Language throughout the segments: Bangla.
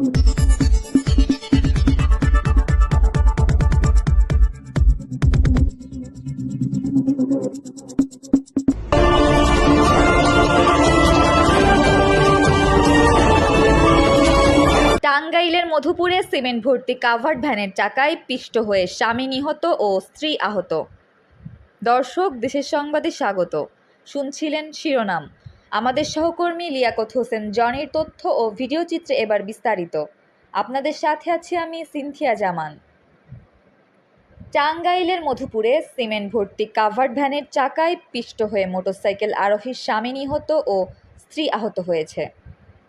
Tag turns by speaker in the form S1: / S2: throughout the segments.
S1: টাঙ্গাইলের মধুপুরে সিমেন্ট ভর্তি কাভার্ড ভ্যানের চাকায় পিষ্ট হয়ে স্বামী নিহত ও স্ত্রী আহত। দর্শক, দেশের সংবাদে স্বাগত। শুনছিলেন শিরোনাম। আমাদের সহকর্মী লিয়াকত হোসেন জনির তথ্য ও ভিডিও চিত্রে এবার বিস্তারিত। আপনাদের সাথে আছি আমি সিনথিয়া জামান। টাঙ্গাইলের মধুপুরে সিমেন্ট ভর্তি কাভার্ড ভ্যানের চাকায় পিষ্ট হয়ে মোটরসাইকেল আরোহীর স্বামী নিহত ও স্ত্রী আহত হয়েছে।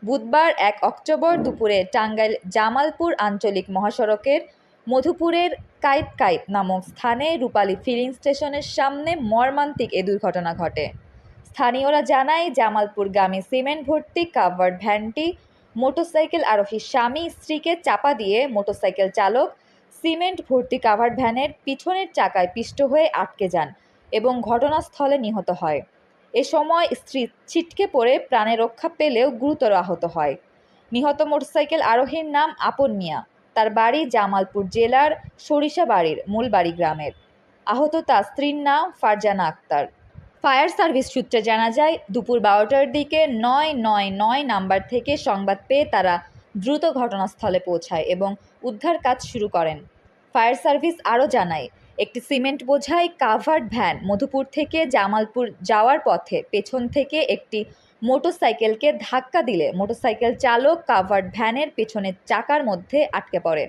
S1: বুধবার এক অক্টোবর দুপুরে টাঙ্গাইল জামালপুর আঞ্চলিক মহাসড়কের মধুপুরের কাইত কাইত নামক স্থানে রূপালী ফিলিং স্টেশনের সামনে মর্মান্তিক এ দুর্ঘটনা ঘটে। স্থানীয়রা জানায়, জামালপুরগামী সিমেন্ট ভর্তি, কাভার্ড ভ্যানটি, মোটরসাইকেল আরোহীর স্বামী স্ত্রীকে চাপা দিয়ে মোটরসাইকেল চালক সিমেন্ট ভর্তি কাভার্ড ভ্যানের পিছনের চাকায় পিষ্ট হয়ে আটকে যান এবং ঘটনাস্থলে নিহত হয়। এ সময় স্ত্রী ছিটকে পড়ে প্রাণে রক্ষা পেলেও গুরুতর আহত হয়। নিহত মোটরসাইকেল আরোহীর নাম আপন মিয়া। তার বাড়ি জামালপুর জেলার সরিষাবাড়ির মূলবাড়ি গ্রামের। আহত তার স্ত্রীর নাম ফারজানা আক্তার। ফায়ার সার্ভিস সূত্রে জানা যায়, দুপুর বারোটার দিকে নয় নয় নয় নাম্বার থেকে সংবাদ পেয়ে তারা দ্রুত ঘটনাস্থলে পৌঁছায় এবং উদ্ধার কাজ শুরু করেন। ফায়ার সার্ভিস আরও জানায়, একটি সিমেন্ট বোঝাই কাভার্ড ভ্যান মধুপুর থেকে জামালপুর যাওয়ার পথে পেছন থেকে একটি মোটরসাইকেলকে ধাক্কা দিলে মোটরসাইকেল চালক কাভার্ড ভ্যানের পেছনের চাকার মধ্যে আটকে পড়ে।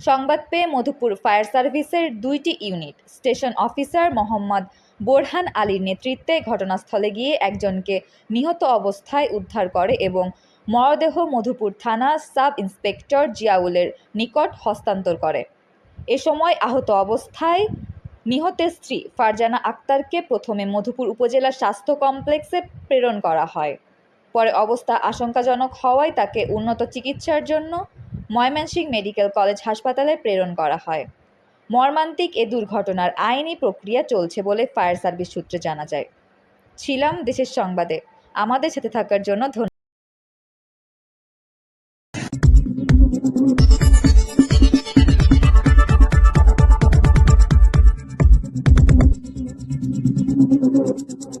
S1: সংবাদ পেয়ে মধুপুর ফায়ার সার্ভিসের দুইটি unit, station officer Mohammad Borhan আলীর নেতৃত্বে ঘটনাস্থলে গিয়ে একজনকে নিহত অবস্থায় উদ্ধার করে এবং মরদেহ মধুপুর থানা সাব ইন্সপেক্টর জিয়াউলের নিকট হস্তান্তর করে। এ সময় আহত অবস্থায় নিহতের স্ত্রী ফারজানা আক্তারকে প্রথমে মধুপুর উপজেলা স্বাস্থ্য কমপ্লেক্সে প্রেরণ করা হয়। পরে অবস্থা আশঙ্কাজনক হওয়ায় তাকে উন্নত চিকিৎসার জন্য ময়মনসিংহ মেডিকেল কলেজ হাসপাতালে প্রেরণ করা হয় মর্মান্তিক এ দুর্ঘটনার আইনি প্রক্রিয়া চলছে বলে ফায়ার সার্ভিস সূত্রে জানা যায় ছিলাম দেশের সংবাদে আমাদের সাথে থাকার জন্য ধন্যবাদ Thank you.